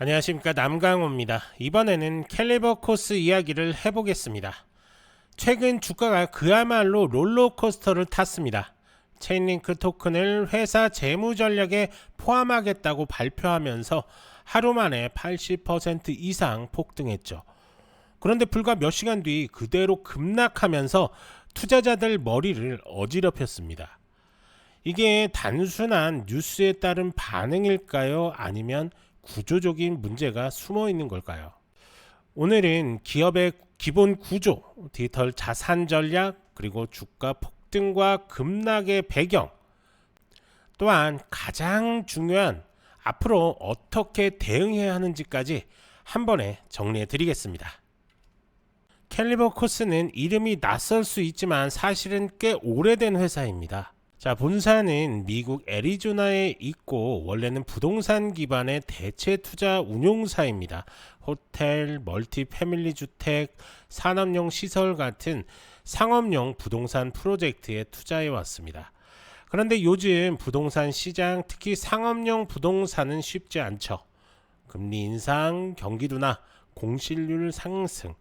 안녕하십니까 남강호입니다. 이번에는 캘리버 코스 이야기를 해보겠습니다. 최근 주가가 그야말로 롤러코스터를 탔습니다. 체인링크 토큰을 회사 재무 전략에 포함하겠다고 발표하면서 하루 만에 80% 이상 폭등했죠. 그런데 불과 몇 시간 뒤 그대로 급락하면서 투자자들 머리를 어지럽혔습니다. 이게 단순한 뉴스에 따른 반응일까요? 아니면 구조적인 문제가 숨어 있는 걸까요? 오늘은 기업의 기본 구조, 디지털 자산 전략, 그리고 주가 폭등과 급락의 배경, 또한 가장 중요한 앞으로 어떻게 대응해야 하는지까지 한 번에 정리해 드리겠습니다. 캘리버 코스는 이름이 낯설 수 있지만 사실은 꽤 오래된 회사입니다. 자, 본사는 미국 애리조나에 있고 원래는 부동산 기반의 대체 투자 운용사입니다. 호텔, 멀티 패밀리 주택, 산업용 시설 같은 상업용 부동산 프로젝트에 투자해 왔습니다. 그런데 요즘 부동산 시장, 특히 상업용 부동산은 쉽지 않죠. 금리 인상, 경기 둔화, 공실률 상승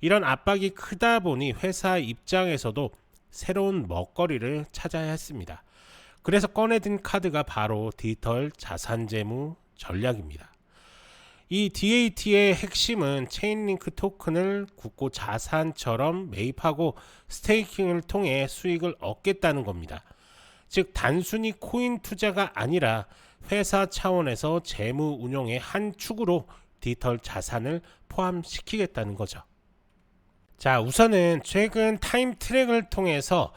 이런 압박이 크다 보니 회사 입장에서도 새로운 먹거리를 찾아야 했습니다. 그래서 꺼내든 카드가 바로 디지털 자산 재무 전략입니다. 이 DAT의 핵심은 체인링크 토큰을 굳고 자산처럼 매입하고 스테이킹을 통해 수익을 얻겠다는 겁니다. 즉 단순히 코인 투자가 아니라 회사 차원에서 재무 운용의 한 축으로 디지털 자산을 포함시키겠다는 거죠. 자, 우선은 최근 타임 트랙을 통해서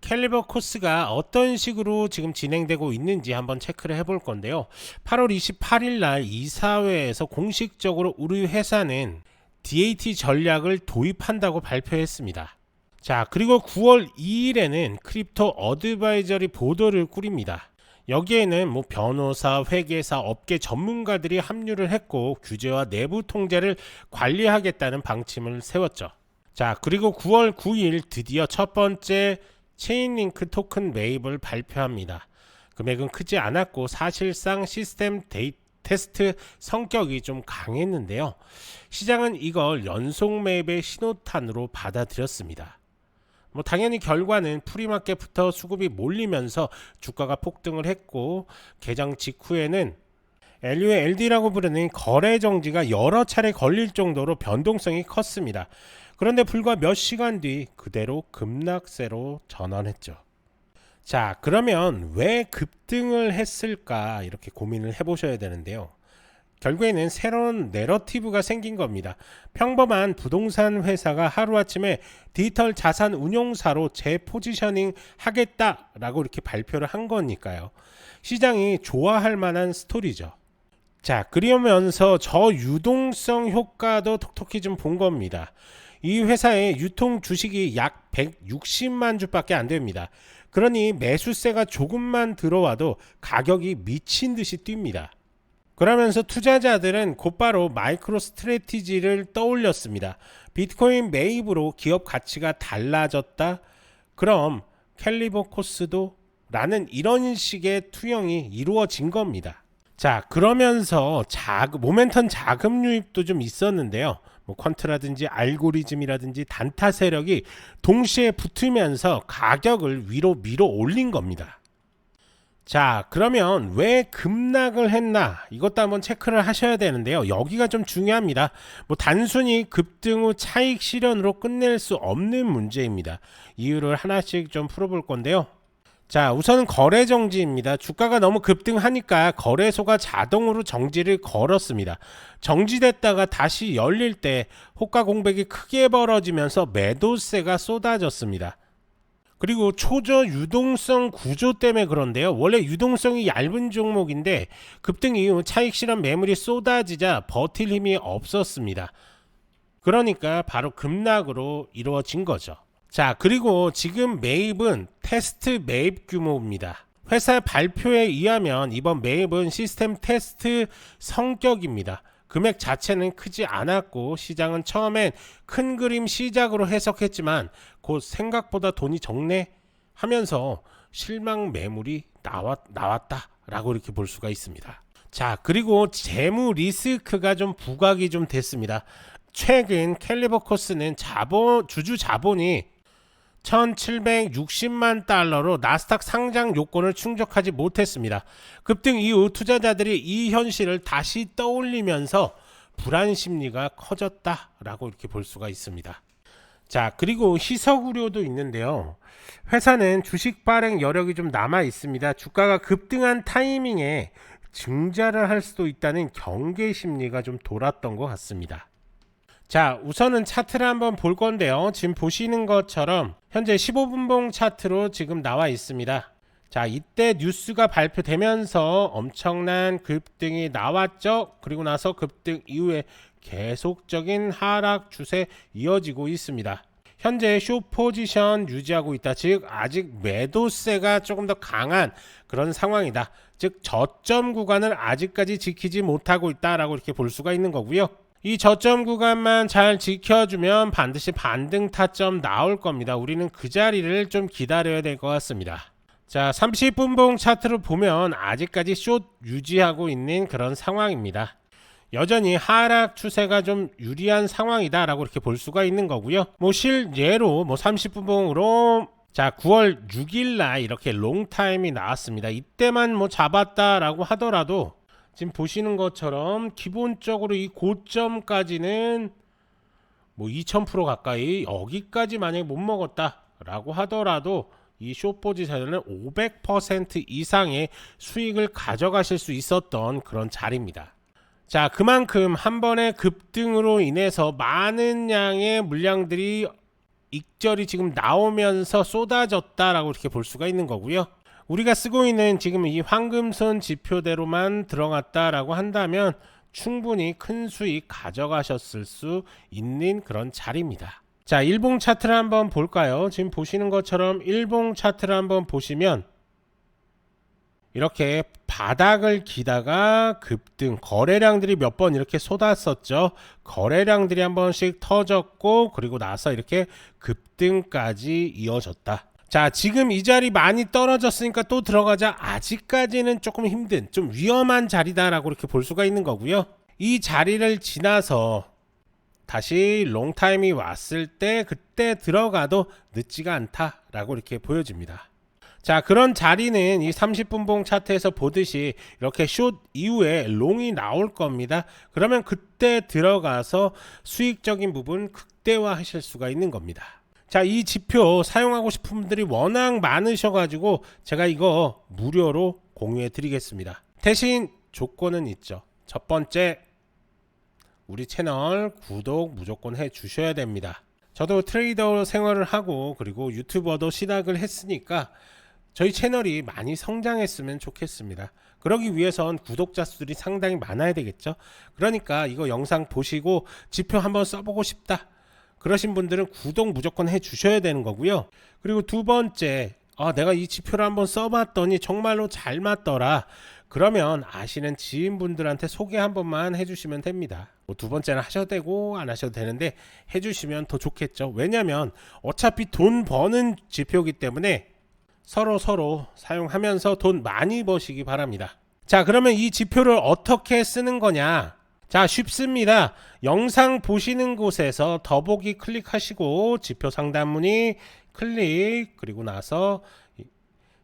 캘리버 코스가 어떤 식으로 지금 진행되고 있는지 한번 체크를 해볼 건데요. 8월 28일 날 이사회에서 공식적으로 우리 회사는 DAT 전략을 도입한다고 발표했습니다. 자, 그리고 9월 2일에는 크립토 어드바이저리 보도를 꾸립니다. 여기에는 뭐 변호사, 회계사, 업계 전문가들이 합류를 했고 규제와 내부 통제를 관리하겠다는 방침을 세웠죠. 자, 그리고 9월 9일 드디어 첫 번째 체인링크 토큰 매입을 발표합니다. 금액은 크지 않았고 사실상 시스템 데이 테스트 성격이 좀 강했는데요. 시장은 이걸 연속 매입의 신호탄으로 받아들였습니다. 뭐 당연히 결과는 프리마켓부터 수급이 몰리면서 주가가 폭등을 했고 개장 직후에는 LULD라고 부르는 거래 정지가 여러 차례 걸릴 정도로 변동성이 컸습니다. 그런데 불과 몇 시간 뒤 그대로 급락세로 전환했죠. 자, 그러면 왜 급등을 했을까 이렇게 고민을 해보셔야 되는데요. 결국에는 새로운 내러티브가 생긴 겁니다. 평범한 부동산 회사가 하루아침에 디지털 자산 운용사로 재포지셔닝 하겠다라고 이렇게 발표를 한 거니까요. 시장이 좋아할 만한 스토리죠. 자, 그러면서 저 유동성 효과도 톡톡히 좀 본 겁니다. 이 회사의 유통 주식이 약 160만 주밖에 안 됩니다. 그러니 매수세가 조금만 들어와도 가격이 미친 듯이 뜁니다. 그러면서 투자자들은 곧바로 마이크로 스트레티지를 떠올렸습니다. 비트코인 매입으로 기업 가치가 달라졌다? 그럼 캘리버 코스도 라는 이런 식의 투영이 이루어진 겁니다. 자, 그러면서 자금, 모멘텀 자금 유입도 좀 있었는데요. 뭐 퀀트라든지 알고리즘이라든지 단타 세력이 동시에 붙으면서 가격을 위로 밀어 올린 겁니다. 자, 그러면 왜 급락을 했나? 이것도 한번 체크를 하셔야 되는데요. 여기가 좀 중요합니다. 뭐 단순히 급등 후 차익 실현으로 끝낼 수 없는 문제입니다. 이유를 하나씩 좀 풀어볼 건데요. 자, 우선은 거래 정지입니다. 주가가 너무 급등하니까 거래소가 자동으로 정지를 걸었습니다. 정지됐다가 다시 열릴 때 호가 공백이 크게 벌어지면서 매도세가 쏟아졌습니다. 그리고 초저 유동성 구조 때문에 그런데요. 원래 유동성이 얇은 종목인데 급등 이후 차익 실현 매물이 쏟아지자 버틸 힘이 없었습니다. 그러니까 바로 급락으로 이루어진 거죠. 자, 그리고 지금 매입은 테스트 매입 규모입니다. 회사 발표에 의하면 이번 매입은 시스템 테스트 성격입니다. 금액 자체는 크지 않았고 시장은 처음엔 큰 그림 시작으로 해석했지만 곧 생각보다 돈이 적네 하면서 실망 매물이 나왔, 나왔다라고 이렇게 볼 수가 있습니다. 자, 그리고 재무 리스크가 좀 부각이 좀 됐습니다. 최근 캘리버 코스는 자본 주주 자본이 1760만 달러로 나스닥 상장 요건을 충족하지 못했습니다. 급등 이후 투자자들이 이 현실을 다시 떠올리면서 불안 심리가 커졌다라고 이렇게 볼 수가 있습니다. 자, 그리고 희석 우려도 있는데요. 회사는 주식 발행 여력이 좀 남아 있습니다. 주가가 급등한 타이밍에 증자를 할 수도 있다는 경계 심리가 좀 돌았던 것 같습니다. 자, 우선은 차트를 한번 볼 건데요. 지금 보시는 것처럼 현재 15분봉 차트로 지금 나와 있습니다. 자, 이때 뉴스가 발표되면서 엄청난 급등이 나왔죠. 그리고 나서 급등 이후에 계속적인 하락 추세 이어지고 있습니다. 현재 쇼 포지션 유지하고 있다. 즉 아직 매도세가 조금 더 강한 그런 상황이다. 즉 저점 구간을 아직까지 지키지 못하고 있다라고 이렇게 볼 수가 있는 거고요. 이 저점 구간만 잘 지켜주면 반드시 반등 타점 나올 겁니다. 우리는 그 자리를 좀 기다려야 될 것 같습니다. 자, 30분봉 차트를 보면 아직까지 숏 유지하고 있는 그런 상황입니다. 여전히 하락 추세가 좀 유리한 상황이다라고 이렇게 볼 수가 있는 거고요. 뭐 실예로 뭐 30분봉으로 자 9월 6일 날 이렇게 롱타임이 나왔습니다. 이때만 뭐 잡았다라고 하더라도 지금 보시는 것처럼 기본적으로 이 고점까지는 뭐 2000% 가까이 여기까지 만약에 못 먹었다라고 하더라도 이 숏포지션은 500% 이상의 수익을 가져가실 수 있었던 그런 자리입니다. 자, 그만큼 한 번의 급등으로 인해서 많은 양의 물량들이 익절이 지금 나오면서 쏟아졌다라고 이렇게 볼 수가 있는 거고요. 우리가 쓰고 있는 지금 이 황금선 지표대로만 들어갔다라고 한다면 충분히 큰 수익 가져가셨을 수 있는 그런 자리입니다. 자, 일봉 차트를 한번 볼까요? 지금 보시는 것처럼 일봉 차트를 한번 보시면 이렇게 바닥을 기다가 급등 거래량들이 몇 번 이렇게 쏟았었죠. 거래량들이 한 번씩 터졌고 그리고 나서 이렇게 급등까지 이어졌다. 자, 지금 이 자리 많이 떨어졌으니까 또 들어가자. 아직까지는 조금 힘든, 좀 위험한 자리다라고 이렇게 볼 수가 있는 거고요. 이 자리를 지나서 다시 롱타임이 왔을 때 그때 들어가도 늦지가 않다라고 이렇게 보여집니다. 자, 그런 자리는 이 30분봉 차트에서 보듯이 이렇게 숏 이후에 롱이 나올 겁니다. 그러면 그때 들어가서 수익적인 부분 극대화 하실 수가 있는 겁니다. 자, 이 지표 사용하고 싶은 분들이 워낙 많으셔가지고 제가 이거 무료로 공유해 드리겠습니다. 대신 조건은 있죠. 첫 번째, 우리 채널 구독 무조건 해 주셔야 됩니다. 저도 트레이더 생활을 하고 그리고 유튜버도 시작을 했으니까 저희 채널이 많이 성장했으면 좋겠습니다. 그러기 위해선 구독자 수들이 상당히 많아야 되겠죠. 그러니까 이거 영상 보시고 지표 한번 써보고 싶다. 그러신 분들은 구독 무조건 해 주셔야 되는 거고요. 그리고 두 번째, 아, 내가 이 지표를 한번 써봤더니 정말로 잘 맞더라. 그러면 아시는 지인분들한테 소개 한 번만 해주시면 됩니다. 뭐 두 번째는 하셔도 되고 안 하셔도 되는데 해주시면 더 좋겠죠. 왜냐면 어차피 돈 버는 지표이기 때문에 서로 서로 사용하면서 돈 많이 버시기 바랍니다. 자, 그러면 이 지표를 어떻게 쓰는 거냐? 자, 쉽습니다. 영상 보시는 곳에서 더보기 클릭하시고 지표 상단 문의 클릭 그리고 나서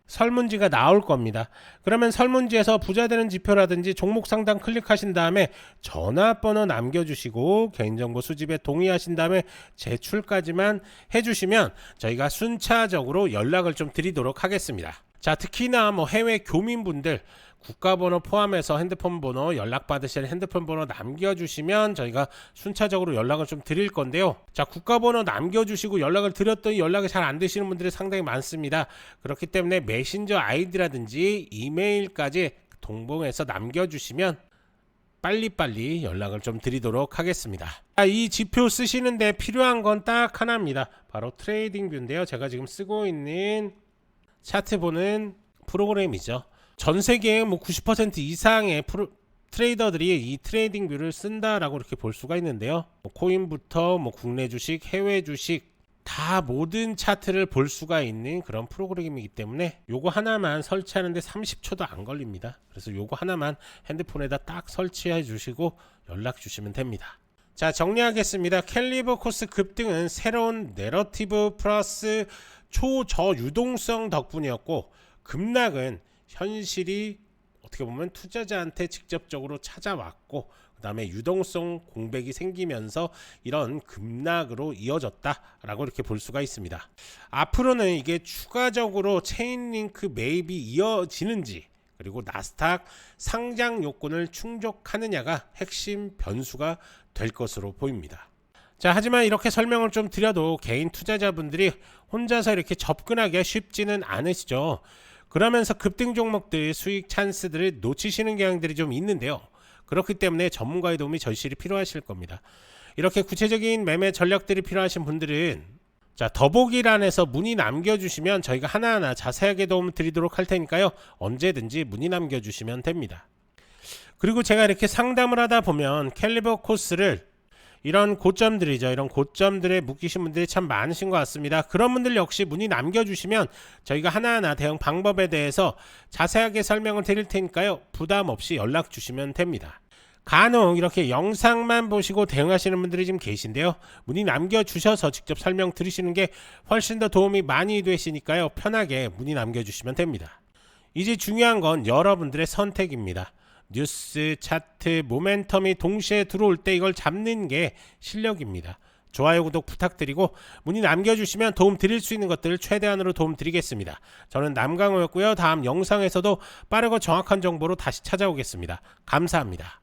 설문지가 나올 겁니다. 그러면 설문지에서 부자 되는 지표라든지 종목 상단 클릭하신 다음에 전화번호 남겨주시고 개인정보 수집에 동의하신 다음에 제출까지만 해주시면 저희가 순차적으로 연락을 좀 드리도록 하겠습니다. 자, 특히나 뭐 해외 교민분들 국가번호 포함해서 핸드폰 번호 연락 받으실 핸드폰 번호 남겨주시면 저희가 순차적으로 연락을 좀 드릴 건데요. 자 국가번호 남겨주시고 연락을 드렸더니 연락이 잘 안 되시는 분들이 상당히 많습니다. 그렇기 때문에 메신저 아이디라든지 이메일까지 동봉해서 남겨주시면 빨리빨리 연락을 좀 드리도록 하겠습니다. 자, 이 지표 쓰시는데 필요한 건 딱 하나입니다. 바로 트레이딩 뷰인데요. 제가 지금 쓰고 있는 차트 보는 프로그램이죠. 전 세계 뭐90% 이상의 프로, 트레이더들이 이 트레이딩 뷰를 쓴다라고 이렇게 볼 수가 있는데요. 뭐 코인부터 뭐 국내 주식, 해외 주식 다 모든 차트를 볼 수가 있는 그런 프로그램이기 때문에 요거 하나만 설치하는데 30초도 안 걸립니다. 그래서 요거 하나만 핸드폰에다 딱 설치해 주시고 연락 주시면 됩니다. 자 정리하겠습니다. 캘리버 코스 급등은 새로운 내러티브 플러스 초저유동성 덕분이었고 급락은 현실이 어떻게 보면 투자자한테 직접적으로 찾아왔고 그다음에 유동성 공백이 생기면서 이런 급락으로 이어졌다라고 이렇게 볼 수가 있습니다. 앞으로는 이게 추가적으로 체인링크 매입이 이어지는지 그리고 나스닥 상장 요건을 충족하느냐가 핵심 변수가 될 것으로 보입니다. 자, 하지만 이렇게 설명을 좀 드려도 개인 투자자분들이 혼자서 이렇게 접근하기가 쉽지는 않으시죠. 그러면서 급등 종목들 수익 찬스들을 놓치시는 경향들이 좀 있는데요. 그렇기 때문에 전문가의 도움이 절실히 필요하실 겁니다. 이렇게 구체적인 매매 전략들이 필요하신 분들은 자 더보기란에서 문의 남겨주시면 저희가 하나하나 자세하게 도움 드리도록 할 테니까요. 언제든지 문의 남겨주시면 됩니다. 그리고 제가 이렇게 상담을 하다 보면 캘리버 코스를 이런 고점들이죠. 이런 고점들에 묶이신 분들이 참 많으신 것 같습니다. 그런 분들 역시 문의 남겨주시면 저희가 하나하나 대응 방법에 대해서 자세하게 설명을 드릴 테니까요. 부담 없이 연락 주시면 됩니다. 간혹 이렇게 영상만 보시고 대응하시는 분들이 지금 계신데요. 문의 남겨주셔서 직접 설명 들으시는 게 훨씬 더 도움이 많이 되시니까요. 편하게 문의 남겨주시면 됩니다. 이제 중요한 건 여러분들의 선택입니다. 뉴스, 차트, 모멘텀이 동시에 들어올 때 이걸 잡는 게 실력입니다. 좋아요, 구독 부탁드리고 문의 남겨주시면 도움 드릴 수 있는 것들을 최대한으로 도움 드리겠습니다. 저는 남강호였고요. 다음 영상에서도 빠르고 정확한 정보로 다시 찾아오겠습니다. 감사합니다.